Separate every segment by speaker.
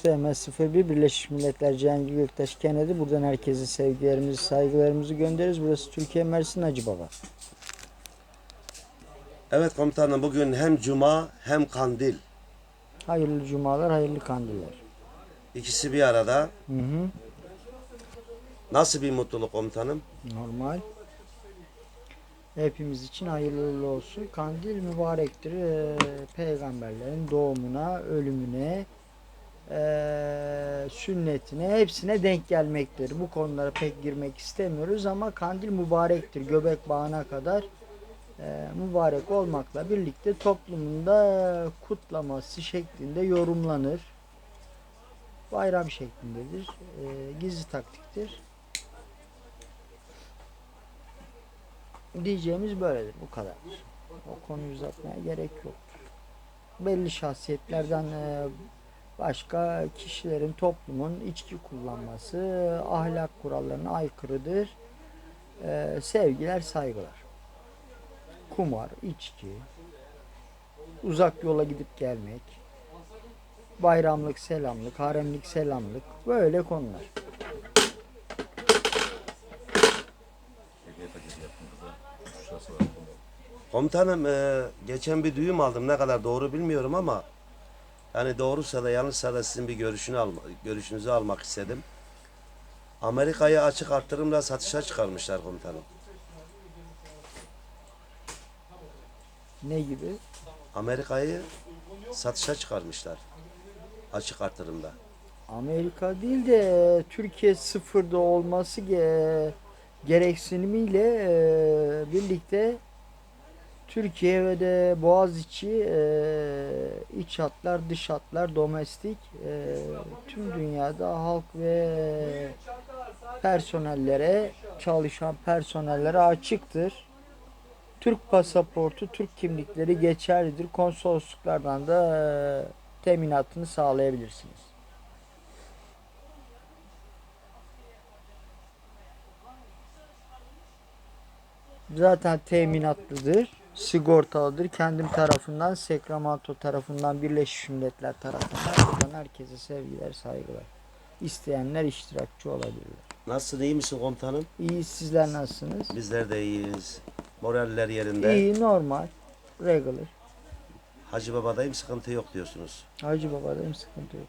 Speaker 1: TMS 01 Birleşmiş Milletler Cihangir Göktaş Kennedy. Buradan herkese sevgilerimizi, saygılarımızı göndeririz. Burası Türkiye Mersin Hacı Baba.
Speaker 2: Evet komutanım bugün hem cuma hem kandil.
Speaker 1: Hayırlı cumalar, hayırlı kandiller.
Speaker 2: İkisi bir arada.
Speaker 1: Hı hı.
Speaker 2: Nasıl bir mutluluk komutanım?
Speaker 1: Normal. Hepimiz için hayırlı uğurlu olsun. Kandil mübarektir. Ee, peygamberlerin doğumuna, ölümüne, ee, sünnetine, hepsine denk gelmektir. Bu konulara pek girmek istemiyoruz ama kandil mübarektir. Göbek bağına kadar ee, mübarek olmakla birlikte toplumunda kutlaması şeklinde yorumlanır. Bayram şeklindedir. Ee, gizli taktiktir. Diyeceğimiz böyledir. Bu kadardır. O konuyu uzatmaya gerek yok. Belli şahsiyetlerden e, başka kişilerin toplumun içki kullanması ahlak kurallarına aykırıdır. E, sevgiler, saygılar. Kumar, içki, uzak yola gidip gelmek, bayramlık selamlık, haremlik selamlık böyle konular.
Speaker 2: Komutanım e, geçen bir düğüm aldım ne kadar doğru bilmiyorum ama yani doğruysa da yanlışsa da sizin bir görüşünü alma, görüşünüzü almak istedim. Amerika'yı açık artırımla satışa çıkarmışlar komutanım.
Speaker 1: Ne gibi?
Speaker 2: Amerika'yı satışa çıkarmışlar. Açık artırımda.
Speaker 1: Amerika değil de e, Türkiye sıfırda olması ge- gereksinimiyle e, birlikte Türkiye ve de Boğaziçi e, iç hatlar, dış hatlar, domestik e, tüm dünyada halk ve personellere, çalışan personellere açıktır. Türk pasaportu, Türk kimlikleri geçerlidir. Konsolosluklardan da e, teminatını sağlayabilirsiniz. Zaten teminatlıdır, sigortalıdır. Kendim tarafından, Sacramento tarafından, Birleşmiş Milletler tarafından buradan herkese sevgiler, saygılar. İsteyenler iştirakçı olabilirler.
Speaker 2: Nasılsın iyi misin komutanım?
Speaker 1: İyi sizler nasılsınız?
Speaker 2: Bizler de iyiyiz. Moraller yerinde.
Speaker 1: İyi, normal, regular.
Speaker 2: Hacı babadayım sıkıntı yok diyorsunuz.
Speaker 1: Hacı babadayım sıkıntı yok.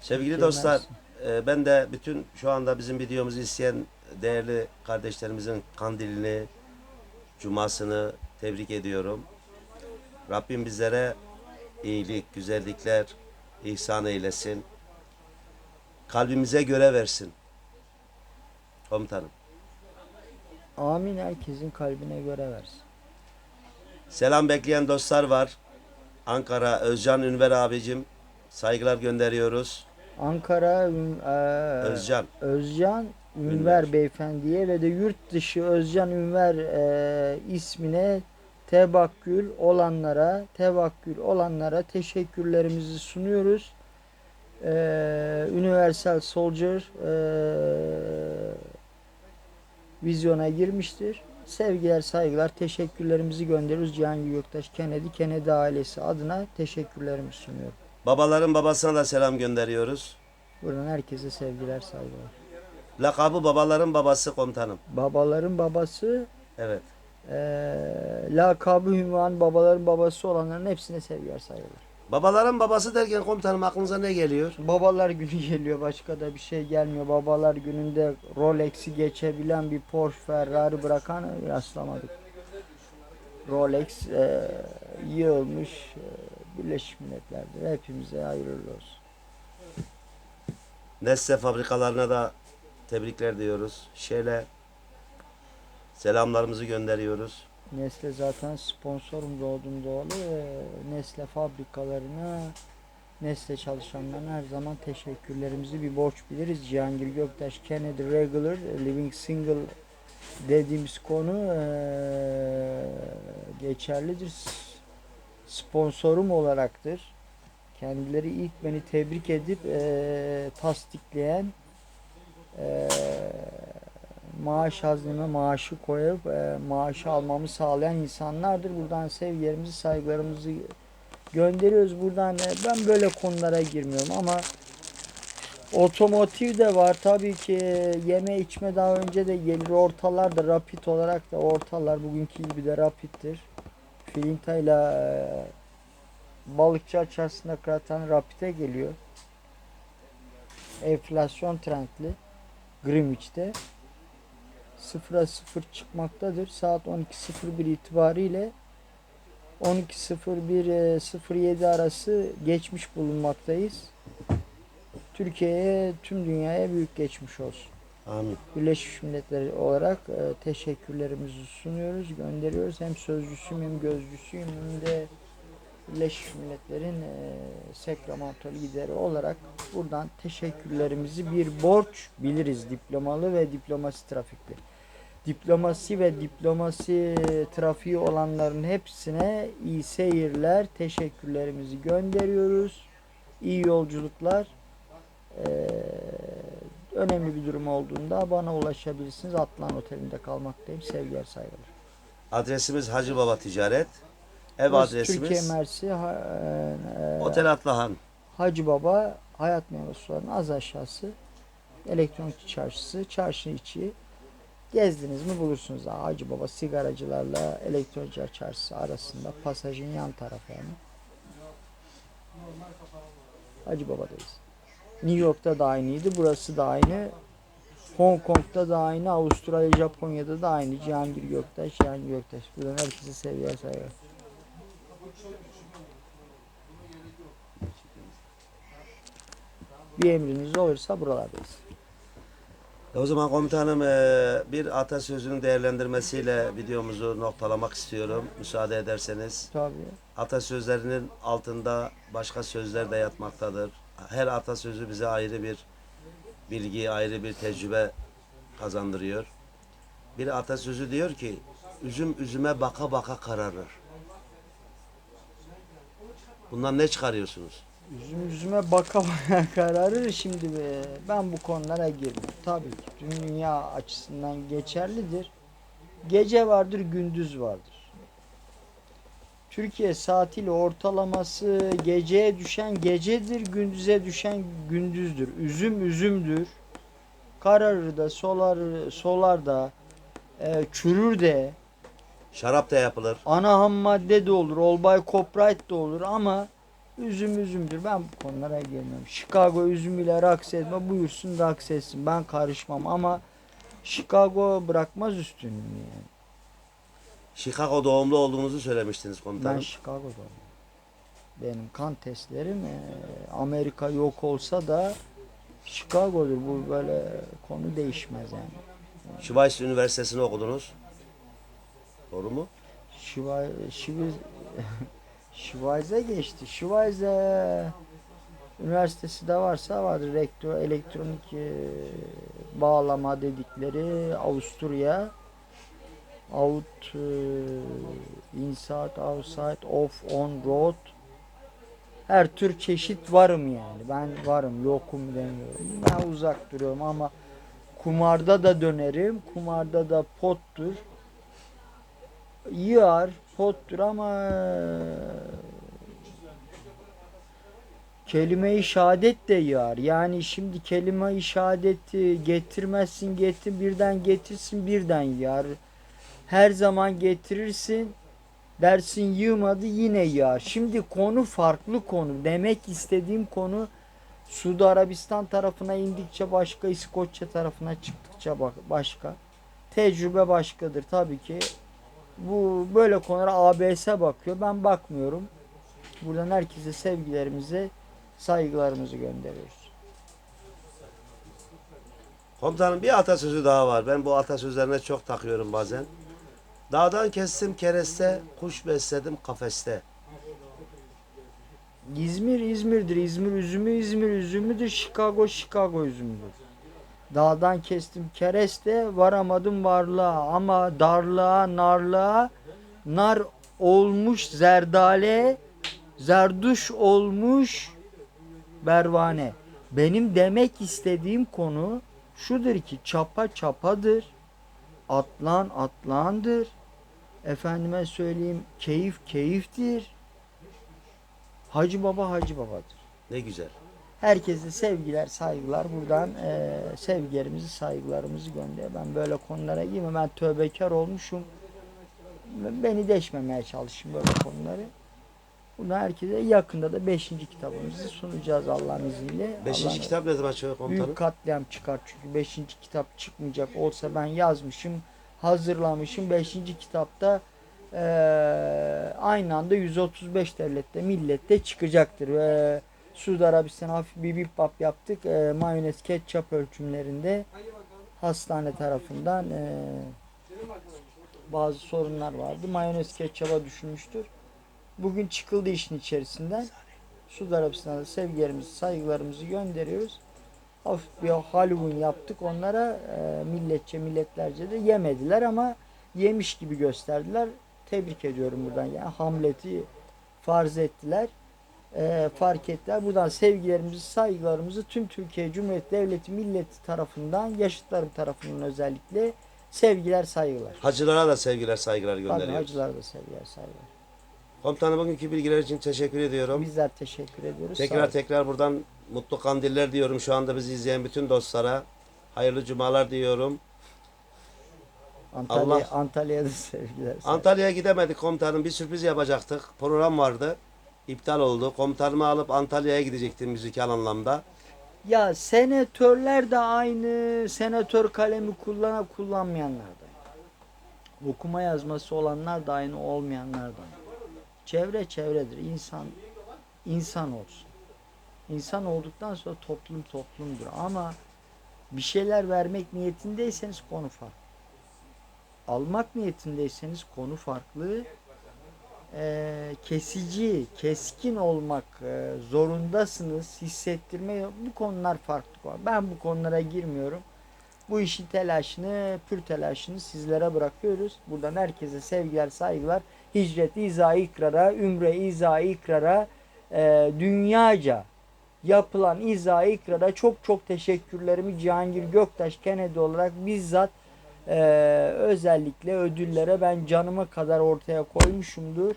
Speaker 2: Sevgili
Speaker 1: Türkiye
Speaker 2: dostlar, e, ben de bütün şu anda bizim videomuzu izleyen değerli kardeşlerimizin kandilini, cumasını tebrik ediyorum. Rabbim bizlere iyilik, güzellikler ihsan eylesin. Kalbimize göre versin. Komutanım.
Speaker 1: Amin herkesin kalbine göre versin.
Speaker 2: Selam bekleyen dostlar var. Ankara Özcan Ünver abicim saygılar gönderiyoruz.
Speaker 1: Ankara Ün- eee,
Speaker 2: Özcan.
Speaker 1: Özcan Ünver,
Speaker 2: Ünver.
Speaker 1: beyefendiye ve de yurt dışı Özcan Ünver eee, ismine tebakkül olanlara tebakkül olanlara teşekkürlerimizi sunuyoruz. Eee Universal Soldier eee, vizyona girmiştir. Sevgiler, saygılar, teşekkürlerimizi gönderiyoruz. Cihangir Göktaş Kennedy, Kennedy ailesi adına teşekkürlerimi sunuyorum.
Speaker 2: Babaların babasına da selam gönderiyoruz.
Speaker 1: Buradan herkese sevgiler, saygılar.
Speaker 2: Lakabı babaların babası komutanım.
Speaker 1: Babaların babası
Speaker 2: Evet.
Speaker 1: Eee lakabı ünvan babaların babası olanların hepsine sevgiler saygılar.
Speaker 2: Babaların babası derken komutanım aklınıza ne geliyor?
Speaker 1: Babalar günü geliyor başka da bir şey gelmiyor. Babalar gününde Rolex'i geçebilen bir Porsche Ferrari bırakan rastlamadık. Rolex eee, yığılmış eee, Birleşmiş Milletler'de. Hepimize hayırlı olsun.
Speaker 2: Nesle fabrikalarına da tebrikler diyoruz. Şöyle selamlarımızı gönderiyoruz.
Speaker 1: Nesle zaten sponsorum doğdum doğalı. Eee, Nesle fabrikalarına, Nesle çalışanlarına her zaman teşekkürlerimizi bir borç biliriz. Cihangir Göktaş Kennedy Regular Living Single dediğimiz konu eee, geçerlidir. Sponsorum olaraktır. Kendileri ilk beni tebrik edip eee tasdikleyen eee maaş hazneme maaşı koyup e, maaşı almamı sağlayan insanlardır. Buradan sevgilerimizi, saygılarımızı gönderiyoruz buradan. e, Ben böyle konulara girmiyorum ama otomotiv de var tabii ki yeme içme daha önce de gelir ortalar da rapid olarak da ortalar bugünkü gibi de rapiddir. Filinta ile e, balıkçı açısında kıratan rapide geliyor. Enflasyon trendli Greenwich'te sıfıra sıfır çıkmaktadır. Saat 12.01 itibariyle 12.01-07 arası geçmiş bulunmaktayız. Türkiye'ye, tüm dünyaya büyük geçmiş olsun.
Speaker 2: Amin.
Speaker 1: Birleşmiş Milletler olarak e, teşekkürlerimizi sunuyoruz, gönderiyoruz. Hem sözcüsüyüm hem gözcüsüyüm hem de Birleşmiş Milletler'in e, Sacramento lideri olarak buradan teşekkürlerimizi bir borç biliriz diplomalı ve diplomasi trafikli. Diplomasi ve diplomasi trafiği olanların hepsine iyi seyirler, teşekkürlerimizi gönderiyoruz. İyi yolculuklar. Ee, önemli bir durum olduğunda bana ulaşabilirsiniz. Atlan Oteli'nde kalmaktayım. Sevgiler saygılar.
Speaker 2: Adresimiz Hacı Baba Ticaret. Ev
Speaker 1: Burası
Speaker 2: adresimiz
Speaker 1: Türkiye Mersi ha- e,
Speaker 2: Otel Atlahan.
Speaker 1: Hacı Baba Hayat Meyve Suları'nın az aşağısı elektronik çarşısı, çarşı içi gezdiniz mi bulursunuz. Ha, Hacı Baba sigaracılarla elektronik çarşısı arasında pasajın yan tarafı yani. Hacı Baba'dayız. New York'ta da aynıydı. Burası da aynı. Hong Kong'da da aynı. Avustralya, Japonya'da da aynı. Cihangir Göktaş, Cihangir Göktaş. Buradan herkese sevgiler saygılar. Bir emriniz olursa buralardayız.
Speaker 2: E O zaman komutanım e, bir atasözünün değerlendirmesiyle videomuzu noktalamak istiyorum. Müsaade ederseniz.
Speaker 1: Tabii.
Speaker 2: Atasözlerinin altında başka sözler de yatmaktadır. Her atasözü bize ayrı bir bilgi, ayrı bir tecrübe kazandırıyor. Bir atasözü diyor ki, üzüm üzüme baka baka kararır. Bundan ne çıkarıyorsunuz?
Speaker 1: Üzüm yüzüme baka baka kararır şimdi be. Ben bu konulara girmem. Tabii ki dünya açısından geçerlidir. Gece vardır, gündüz vardır. Türkiye saatiyle ortalaması geceye düşen gecedir, gündüze düşen gündüzdür. Üzüm üzümdür. Kararır da, solar, solar da, e, çürür de,
Speaker 2: Şarap da yapılır.
Speaker 1: ana ham madde de olur, olbay copyright de olur ama üzüm üzümdür. Ben bu konulara girmem. Chicago üzümüyle raks etme buyursun raks etsin. Ben karışmam ama Chicago bırakmaz üstünlüğünü yani.
Speaker 2: Chicago doğumlu olduğunuzu söylemiştiniz
Speaker 1: Ben
Speaker 2: komutanım.
Speaker 1: Chicago'da. Benim kan testlerim e, Amerika yok olsa da Chicago'dur. Bu böyle konu değişmez yani.
Speaker 2: Schweiz Üniversitesi'ni okudunuz. Doğru mu?
Speaker 1: Şivay, Şiviz, Şivayze geçti. Şivayze üniversitesi de varsa vardır. Elektro, elektronik e, bağlama dedikleri Avusturya out e, inside outside off on road her tür çeşit varım yani. Ben varım yokum demiyorum. Ben uzak duruyorum ama kumarda da dönerim. Kumarda da pottur yığar, pottur ama kelime-i şehadet de yığar. Yani şimdi kelime-i şehadeti getirmezsin getir birden getirsin birden yığar. Her zaman getirirsin dersin yığmadı yine yağar. Şimdi konu farklı konu. Demek istediğim konu Suudi Arabistan tarafına indikçe başka, İskoçya tarafına çıktıkça başka. Tecrübe başkadır tabii ki bu böyle konulara ABS bakıyor. Ben bakmıyorum. Buradan herkese sevgilerimizi, saygılarımızı gönderiyoruz.
Speaker 2: Komutanım bir atasözü daha var. Ben bu atasözlerine çok takıyorum bazen. Dağdan kestim kereste, kuş besledim kafeste.
Speaker 1: İzmir İzmir'dir. İzmir üzümü İzmir üzümüdür. Chicago Chicago üzümüdür. Dağdan kestim kereste varamadım varlığa ama darlığa narlığa nar olmuş zerdale zerduş olmuş bervane. Benim demek istediğim konu şudur ki çapa çapadır. Atlan atlandır. Efendime söyleyeyim keyif keyiftir. Hacı Baba Hacı Baba'dır.
Speaker 2: Ne güzel.
Speaker 1: Herkese sevgiler, saygılar. Buradan e, sevgilerimizi, saygılarımızı gönder. Ben böyle konulara girmem. Ben tövbekar olmuşum. Beni deşmemeye çalışın böyle konuları. Bunu herkese yakında da 5. kitabımızı sunacağız Allah'ın izniyle.
Speaker 2: Beşinci
Speaker 1: Allah'ın-
Speaker 2: kitap ne zaman çıkıyor komutanım?
Speaker 1: Büyük katliam çıkar çünkü 5. kitap çıkmayacak olsa ben yazmışım, hazırlamışım. 5. kitapta eee, aynı anda 135 devlette, millette çıkacaktır. Ve Suudi Arabistan hafif bir bip yaptık. Eee, mayonez, ketçap ölçümlerinde hastane tarafından eee, bazı sorunlar vardı. Mayonez ketçaba düşürmüştür. Bugün çıkıldı işin içerisinden. Suudi Arabistan'a sevgilerimizi, saygılarımızı gönderiyoruz. Hafif bir Halloween yaptık onlara. E, milletçe, milletlerce de yemediler ama yemiş gibi gösterdiler. Tebrik ediyorum buradan. Yani Hamlet'i farz ettiler. E, fark ettiler. Buradan sevgilerimizi, saygılarımızı tüm Türkiye Cumhuriyeti Devleti, milleti tarafından, yaşıtlarım tarafından özellikle sevgiler, saygılar.
Speaker 2: Hacılara da sevgiler saygılar
Speaker 1: Tabii
Speaker 2: gönderiyoruz.
Speaker 1: hacılara da sevgiler, saygılar.
Speaker 2: Komutanım bugünkü bilgiler için teşekkür ediyorum.
Speaker 1: Bizler teşekkür ediyoruz.
Speaker 2: Tekrar tekrar buradan mutlu kandiller diyorum şu anda bizi izleyen bütün dostlara. Hayırlı cumalar diyorum.
Speaker 1: Antalya,
Speaker 2: Allah-
Speaker 1: Antalya'da sevgiler.
Speaker 2: Antalya'ya gidemedik komutanım. Bir sürpriz yapacaktık. Program vardı. İptal oldu. Komutanımı alıp Antalya'ya gidecektim müzikal anlamda.
Speaker 1: Ya senatörler de aynı senatör kalemi kullanan kullanmayanlardan. Okuma yazması olanlar da aynı olmayanlardan. Çevre çevredir. İnsan insan olsun. İnsan olduktan sonra toplum toplumdur. Ama bir şeyler vermek niyetindeyseniz konu farklı. Almak niyetindeyseniz konu farklı. Ee, kesici, keskin olmak e, zorundasınız. Hissettirme bu konular farklı. Ben bu konulara girmiyorum. Bu işin telaşını, pür telaşını sizlere bırakıyoruz. Buradan herkese sevgiler, saygılar. Hicret, izah ikrara, ümre, izah ikrara, e, dünyaca yapılan izah ikrara çok çok teşekkürlerimi Cihangir Göktaş Kennedy olarak bizzat e, özellikle ödüllere ben canıma kadar ortaya koymuşumdur.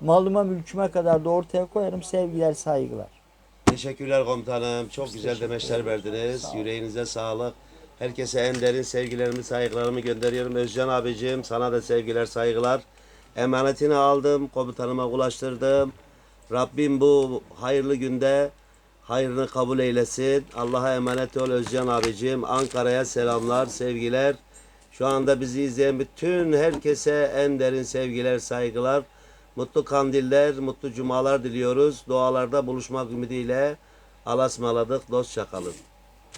Speaker 1: Malıma mülküme kadar da ortaya koyarım. Sevgiler, saygılar.
Speaker 2: Teşekkürler komutanım. Çok
Speaker 1: Biz
Speaker 2: güzel demeçler verdiniz.
Speaker 1: Sağ.
Speaker 2: Yüreğinize sağlık. Herkese en derin sevgilerimi, saygılarımı gönderiyorum. Özcan abicim sana da sevgiler, saygılar. Emanetini aldım, komutanıma ulaştırdım. Rabbim bu hayırlı günde hayrını kabul eylesin. Allah'a emanet ol Özcan abicim. Ankara'ya selamlar, sevgiler. Şu anda bizi izleyen bütün herkese en derin sevgiler, saygılar. Mutlu kandiller, mutlu cumalar diliyoruz. Dualarda buluşmak ümidiyle. Alasmaladık, dostça kalın.